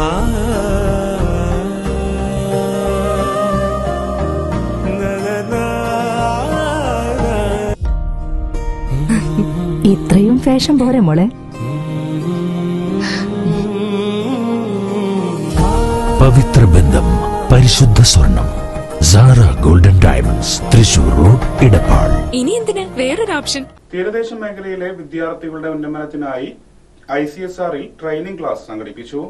ഇത്രയും ഫാഷൻ പോരെ മോളെ. പവിത്ര ബന്ധം പരിശുദ്ധ സ്വർണം Sara golden diamonds Thrissur road Edappal ഇനി എന്തിനാ? വേറൊരു ഓപ്ഷൻ. തീരദേശ മേഖലയിലെ വിദ്യാർത്ഥികളുടെ ഉന്നമനത്തിനായി ഐ സി എസ് ആറിൽ ട്രെയിനിംഗ് ക്ലാസ് സംഘടിപ്പിച്ചു.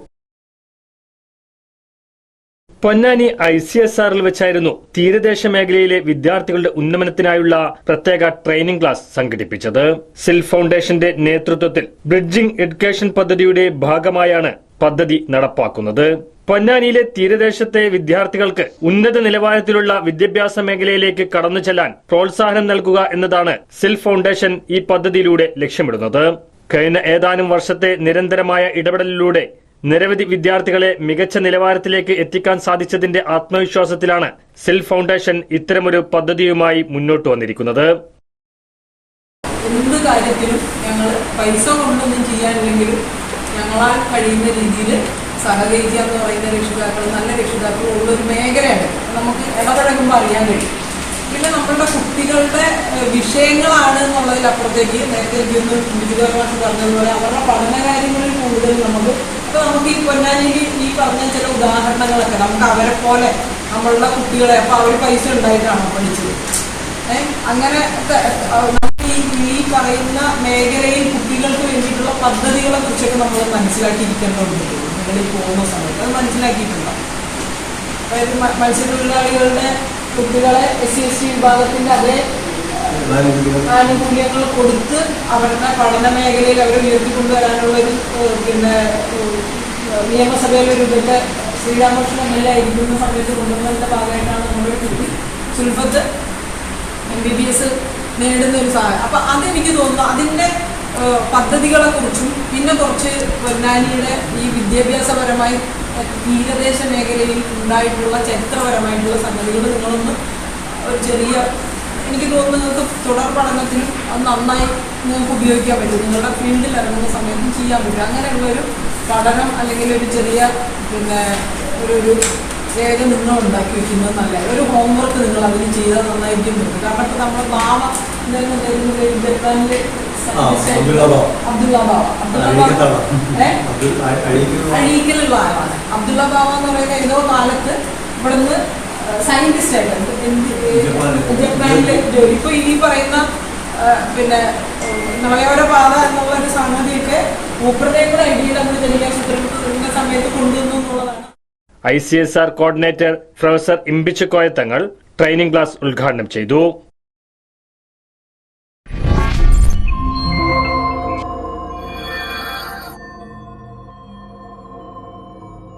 പൊന്നാനി ഐ സി എസ് ആറിൽ വെച്ചായിരുന്നു തീരദേശ മേഖലയിലെ വിദ്യാർത്ഥികളുടെ ഉന്നമനത്തിനായുള്ള പ്രത്യേക ട്രെയിനിംഗ് ക്ലാസ് സംഘടിപ്പിച്ചത്. സിൽ ഫൗണ്ടേഷന്റെ നേതൃത്വത്തിൽ ബ്രിഡ്ജിംഗ് എഡ്യൂക്കേഷൻ പദ്ധതിയുടെ ഭാഗമായാണ് പദ്ധതി നടപ്പാക്കുന്നത്. പൊന്നാനിയിലെ തീരദേശത്തെ വിദ്യാർത്ഥികൾക്ക് ഉന്നത നിലവാരത്തിലുള്ള വിദ്യാഭ്യാസ മേഖലയിലേക്ക് കടന്നു ചെല്ലാൻ പ്രോത്സാഹനം നൽകുക എന്നതാണ് സിൽ ഫൗണ്ടേഷൻ ഈ പദ്ധതിയിലൂടെ ലക്ഷ്യമിടുന്നത്. കഴിഞ്ഞ ഏതാനും വർഷത്തെ നിരന്തരമായ ഇടപെടലിലൂടെ നിരവധി വിദ്യാർത്ഥികളെ മികച്ച നിലവാരത്തിലേക്ക് എത്തിക്കാൻ സാധിച്ചതിന്റെ ആത്മവിശ്വാസത്തിലാണ് സെൽ ഫൗണ്ടേഷൻ ഇത്തരമൊരു പദ്ധതിയുമായി മുന്നോട്ട് വന്നിരിക്കുന്നത്. എന്ത് കാര്യത്തിലും ഞങ്ങൾ പൈസ കൊണ്ടൊന്നും ചെയ്യാനില്ലെങ്കിലും ഞങ്ങളാൽ കഴിയുന്ന രീതിയിൽ സഹകരിക്കുക എന്ന് പറയുന്ന രക്ഷിതാക്കൾ നല്ല രക്ഷിതാക്കൾ ഉള്ളൊരു മേഖലയാണ്. നമുക്ക് ഇടപഴകുമ്പോൾ അറിയാൻ കഴിയും. പിന്നെ നമ്മളുടെ കുട്ടികളുടെ വിഷയങ്ങളാണ് എന്നുള്ളതിലപ്പുറത്തേക്ക് നേരത്തെ ഒന്ന് വിദ്യാഭ്യാസം പറഞ്ഞതുപോലെ അവരുടെ പഠന കാര്യങ്ങളിൽ കൂടുതൽ നമുക്ക് അപ്പോൾ നമുക്ക് ഈ പൊന്നാനിയിൽ ഈ പറഞ്ഞ ചില ഉദാഹരണങ്ങളൊക്കെ നമുക്ക് അവരെ പോലെ നമ്മളുടെ കുട്ടികളെ അപ്പൊ അവർ പൈസ ഉണ്ടായിട്ടാണോ പഠിച്ചത്? ഏഹ് അങ്ങനെ ഈ പറയുന്ന മേഖലയിൽ കുട്ടികൾക്ക് വേണ്ടിയിട്ടുള്ള പദ്ധതികളെ കുറിച്ചൊക്കെ നമ്മൾ മനസ്സിലാക്കിയിരിക്കേണ്ടതുണ്ട്. നിങ്ങളിൽ പോകുന്ന സമയത്ത് അത് മനസ്സിലാക്കിയിട്ടുണ്ടോ? അതായത് മത്സ്യത്തൊഴിലാളികളുടെ കുട്ടികളെ എസ് സി എസ് ടി വിഭാഗത്തിന്റെ അതേ ആനുകൂല്യങ്ങൾ കൊടുത്ത് അവരുടെ പഠന മേഖലയിൽ അവരെ ഉയർത്തിക്കൊണ്ടുവരാനുള്ള ഒരു പിന്നെ നിയമസഭയിലെ ഒരു ഇതൊക്കെ ശ്രീരാമകൃഷ്ണൻ എം എൽ എ ആയിരിക്കുന്ന സമയത്ത് കൊണ്ടുവന്നതിന്റെ ഭാഗമായിട്ടാണ് നമ്മുടെ കുട്ടി Sulfath M B B S നേടുന്ന ഒരു സാധനം അപ്പൊ അതെനിക്ക് തോന്നുന്നു അതിന്റെ പദ്ധതികളെ കുറിച്ചും പിന്നെ കുറച്ച് പൊന്നാനിയുടെ ഈ വിദ്യാഭ്യാസപരമായി തീരദേശ മേഖലയിൽ ഉണ്ടായിട്ടുള്ള ചരിത്രപരമായിട്ടുള്ള സംഗതികൾ നിങ്ങളൊന്ന് ഒരു ചെറിയ എനിക്ക് തോന്നുന്നു നിങ്ങൾക്ക് തുടർ പഠനത്തിനും അത് നന്നായി നിങ്ങൾക്ക് ഉപയോഗിക്കാൻ പറ്റും. നിങ്ങളുടെ ഫീൽഡിൽ ഇറങ്ങുന്ന സമയത്തും ചെയ്യാൻ പറ്റും. അങ്ങനെയുള്ള ഒരു പഠനം അല്ലെങ്കിൽ ഒരു ചെറിയ പിന്നെ ഒരു ഒരു രേഖ നിങ്ങൾ ഉണ്ടാക്കി വെക്കുന്നത് നല്ല ഒരു ഹോംവർക്ക് നിങ്ങൾ അതിന് ചെയ്താൽ നന്നായിരിക്കും പറ്റും കാരണം ഇപ്പം ബാവ എന്തായിരുന്നു തരുന്നത് ജപ്പാനിലെ അബ്ദുള്ള ബാവ. അഴീക്കൽ അബ്ദുള്ള എന്ന് പറയുന്ന ഏതോ കാലത്ത് ഇവിടുന്ന് സയന്റിസ്റ്റ് ആയിട്ട് ജപ്പാനിൽ ജപ്പാനിൽ. ജോലി ഇപ്പൊ ഈ പറയുന്ന പിന്നെ നളയോര പാത എന്നുള്ള ഒരു സംഗതിയൊക്കെ ഭൂപ്രദേശങ്ങളെ കൂടെ ഐഡിയയിൽ നമ്മൾ സമയത്ത് കൊണ്ടുവന്നു എന്നുള്ളതാണ്. I C S R coordinator professor Imbichikoya Thangal training class ഉദ്ഘാടനം ചെയ്തു.